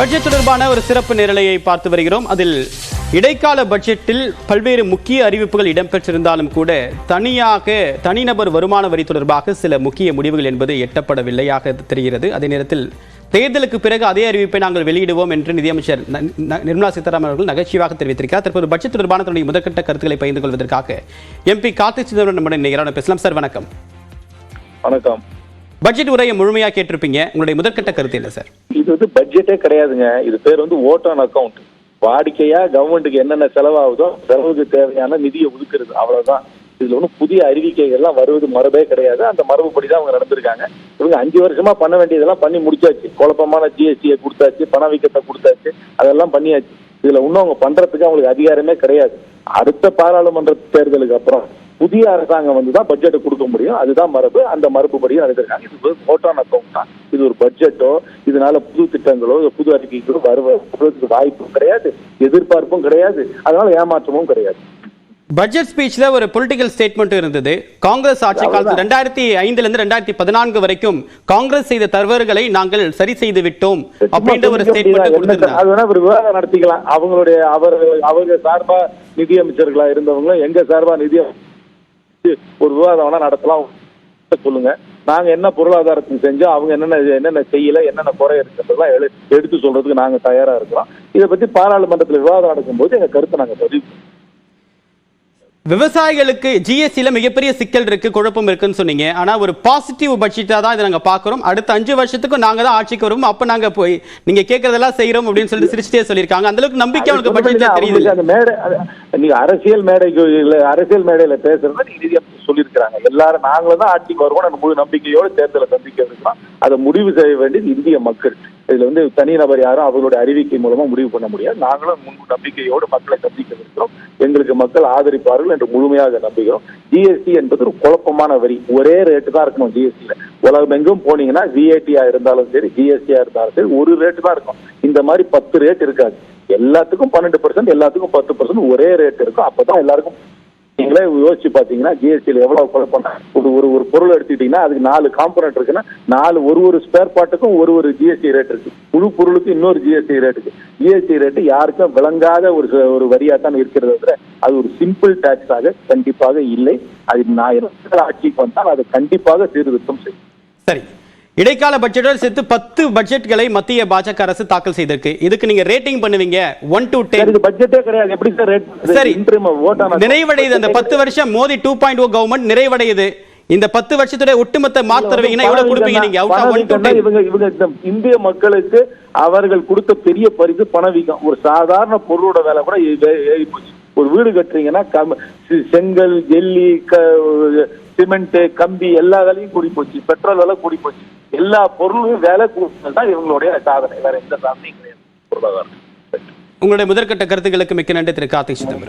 Budget தொடர்பான ஒரு சிறப்பு நிரலையை பார்த்து வருகிறோம். அதில் இடைக்கால பட்ஜெட்டில் பல்வேறு முக்கிய அறிவிப்புகள் இடம்பெற்றிருந்தாலும் கூட தனியாக தனிநபர் வருமான வரி தொடர்பாக சில முக்கிய முடிவுகள் என்பது எட்டப்படவில்லையாக தெரிகிறது. அதே நேரத்தில் தேர்தலுக்கு பிறகு அதே அறிவிப்பை நாங்கள் வெளியிடுவோம் என்று நிதியமைச்சர் நிர்மலா சீதாராமன் அவர்கள் நகைச்சுவாக தெரிவித்திருக்கிறார். தற்போது பட்ஜெட் தொடர்பான தன்னுடைய முதற்கட்ட கருத்துக்களை பகிர்ந்து கொள்வதற்காக எம்பி கார்த்திக் சிதம்பரம் நம்முடன் நிகரான பேசலாம் சார். வணக்கம். வணக்கம். பட்ஜெட் உரையை முழுமையாக கேட்டிருப்பீங்க. உங்களுடைய முதற்கட்ட கருத்து என்ன சார் இது வந்து பட்ஜெட்டே கிடையாதுங்க. இது பேர் வந்து ஓட் ஆன் அக்கௌண்ட் வாடிக்கையா கவர்மெண்ட்டுக்கு என்னென்ன செலவாகுதோ செலவுக்கு தேவையான நிதியை ஒதுக்குறது. அவ்வளவுதான். இதுல ஒன்றும் புதிய அறிவிக்கைகள்லாம் வருவது மரபே கிடையாது. அந்த மரபுப்படி தான் அவங்க நடந்திருக்காங்க. இவங்க அஞ்சு வருஷமா பண்ண வேண்டியதெல்லாம் பண்ணி முடிச்சாச்சு. குழப்பமான ஜிஎஸ்டியை கொடுத்தாச்சு பணவீக்கத்தை கொடுத்தாச்சு அதெல்லாம் பண்ணியாச்சு. இதுல இன்னும் அவங்க பண்றதுக்கு அவங்களுக்கு அதிகாரமே கிடையாது. அடுத்த பாராளுமன்ற தேர்தலுக்கு அப்புறம் புதிய அரசாங்கம் வந்து தான் பட்ஜெட்டை கொடுக்க முடியும். அதுதான் மரபு. அந்த மரபுப்படியும் நடந்திருக்காங்க இது ஓட்டான் அக்கௌண்ட் தான். இது ஒரு பட்ஜெட்டோ இதனால புது திட்டங்களோ புது அறிக்கைகளோ வருவதற்கு வாய்ப்பும் கிடையாது. எதிர்பார்ப்பும் கிடையாது. அதனால ஏமாற்றமும் கிடையாது. பட்ஜெட் ஸ்பீச்ல ஒரு பொலிட்டிக்கல் ஸ்டேட்மெண்ட் இருந்தது. காங்கிரஸ் ஆட்சி காலத்தில் ரெண்டாயிரத்தி ஐந்துல இருந்து ரெண்டாயிரத்தி பதினான்கு வரைக்கும் காங்கிரஸ் செய்த தவறுகளை நாங்கள் சரி செய்து விட்டோம் அப்படின்ற ஒரு ஸ்டேட்மெண்ட் என்ன கொடுத்திருந்தாங்க. அது வேணா ஒரு விவாதம் நடத்திக்கலாம். அவங்களுடைய அவர் அவங்க சார்பா நிதியமைச்சர்களா இருந்தவங்களும் எங்க சார்பா நிதி ஒரு விவாதம் வேணா நடத்தலாம். சொல்லுங்க. நாங்க என்ன பொருளாதாரத்துக்கு செஞ்சோம் அவங்க என்னென்ன என்னென்ன செய்யல என்னென்ன குறை இருக்குன்றதெல்லாம் எடுத்து சொல்றதுக்கு நாங்க தயாரா இருக்கிறோம். இதை பத்தி பாராளுமன்றத்தில் விவாதம் நடக்கும்போது எங்க கருத்தை நாங்க பதிவு விவசாயிகளுக்கு ஜிஎஸ்டில மிகப்பெரிய சிக்கல் இருக்கு குழப்பம் இருக்குன்னு சொன்னீங்க. ஆனா ஒரு பாசிட்டிவ் பட்ஜெட்டா தான் இதை நாங்க பாக்குறோம் அடுத்த அஞ்சு வருஷத்துக்கும் நாங்க தான் ஆட்சிக்கு வருவோம். அப்ப நாங்க போய் நீங்க கேட்கறதெல்லாம் செய்யறோம் அப்படின்னு சொல்லிட்டு சிரிச்சிட்டே சொல்லியிருக்காங்க. அந்த அளவுக்கு நம்பிக்கை அவங்களுக்கு பட்ஜெட்ல தெரியுது. அந்த மேடை அது- நீங்க அரசியல் மேடைக்கு இல்ல அரசியல் மேடையில பேசுறத நீங்க நிதியமைச்சர் சொல்லியிருக்கிறாங்க. எல்லாரும் நாங்களும் தான் ஆட்சிக்கு வருவோம். முழு நம்பிக்கையோடு தேர்தலை சந்திக்க இருக்கிறோம். அதை முடிவு செய்ய வேண்டியது இந்திய மக்கள். இதுல வந்து தனிநபர் யாரும் அவர்களுடைய அறிவிக்கை மூலமா முடிவு பண்ண முடியாது. நாங்களும் முன்பு நம்பிக்கையோடு மக்களை சந்திக்க இருக்கிறோம். மக்கள் ஆதரிப்பார்கள் என்று முழுமையாக நம்புகிறோம். ஜிஎஸ்டி என்பது ஒரு குழப்பமான வரி. ஒரே ரேட்டு தான் இருக்கணும் ஜிஎஸ்டியில உலகம் எங்கும் போனீங்கன்னா விஐடியா இருந்தாலும் சரி ஜிஎஸ்டியா இருந்தாலும் சரி ஒரு ரேட்டு தான் இருக்கும் இந்த மாதிரி பத்து ரேட் இருக்காது. எல்லாத்துக்கும் பன்னெண்டு பர்சன்ட் எல்லாத்துக்கும் பத்து பர்சன்ட் ஒரே ரேட் இருக்கும். அப்பதான் எல்லாருக்கும் நீங்களே யோசிச்சு பாத்தீங்கன்னா ஜிஎஸ்டியில் எவ்வளவு குழப்பம் ஒரு ஒரு ஒரு பொருள் எடுத்துக்கிட்டீங்கன்னா அதுக்கு நாலு காம்பனண்ட் இருக்குன்னா நாலு ஒரு ஒரு ஸ்பேர் பார்ட்டுக்கும் ஒரு ஒரு ஜிஎஸ்டி ரேட் இருக்கு. முழு பொருளுக்கு இன்னொரு ஜிஎஸ்டி ரேட் இருக்கு. ஜிஎஸ்டி ரேட்டு யாருக்கும் விளங்காத ஒரு ஒரு வரியா இருக்கிறத விட அது ஒரு சிம்பிள் டாக்ஸாக கண்டிப்பாக இல்லை. அது நான் ஆட்சிக்கு வந்தால் அதை கண்டிப்பாக சீர்திருத்தம் செய்யும். சரி. இடைக்கால பட்ஜெட்டோடு சேர்த்து பத்து பட்ஜெட்களை மத்திய பாஜக அரசு தாக்கல் செய்திருக்கு. இதுக்கு நீங்க ரேட்டிங் பண்ணுவீங்க? ஒன் டு டென் பட்ஜெட்டே கிடையாது. எப்படி சார் சரி. நிறைவடையுது. அந்த பத்து வருஷம் Modi two point O government நிறைவடையுது. இந்த பத்து வருஷத்துடைய ஒட்டுமொத்த மார்க் தருவீங்கன்னா எவ்வளவு கொடுப்பீங்க நீங்க? அவுட் ஆஃப் ஒன் டு பணவீக்கம்னா இவங்க இவங்க இந்த இந்திய மக்களுக்கு அவர்கள் கொடுத்த பெரிய பரிசு பணவீக்கம் ஒரு சாதாரண பொருளோட விலை கூட ஏறி போச்சு. ஒரு வீடு கட்டுறீங்கன்னா செங்கல் ஜெல்லி சிமெண்ட் கம்பி எல்லா விலையும் கூடி போச்சு. பெட்ரோல் விலை கூடி போச்சு. எல்லா பொருளும் வேலை கூடுதல் தான் இவங்களுடைய சாதனை. வேற எந்த சாதனையும் கிடையாது. பொருளாதாரம் உங்களுடைய முதற்கட்ட கருத்துக்களுக்கு மிக்க நன்றி திரு கார்த்திக் சிதம்பரம்.